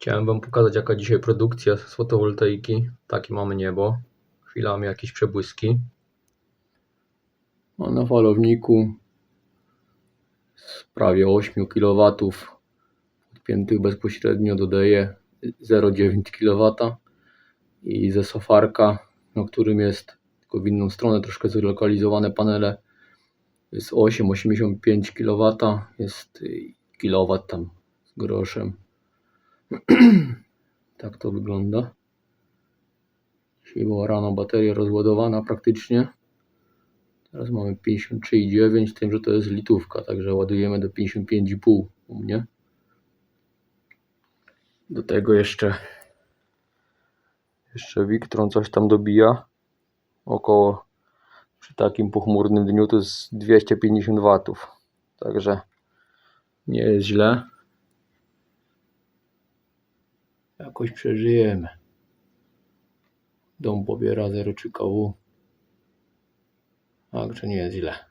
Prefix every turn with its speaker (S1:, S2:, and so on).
S1: Chciałem Wam pokazać jaka dzisiaj produkcja z fotowoltaiki. Takie mamy niebo. Chwilami jakieś przebłyski. A na falowniku z prawie 8 kW podpiętych bezpośrednio dodaję 0,9 kW i ze sofarka, na którym jest tylko w inną stronę troszkę zlokalizowane panele jest 8,85 kW jest kW tam z groszem tak to wygląda. Dzisiaj była rano bateria rozładowana praktycznie. Teraz mamy 53,9 z tym, że to jest litówka także ładujemy do 55,5 u mnie. Do tego jeszcze jeszcze Victron coś tam dobija. Około przy takim pochmurnym dniu to jest 250 watów. Także nie jest źle jakoś przeżyjemy. Dom pobiera 0,3 kW także nie jest źle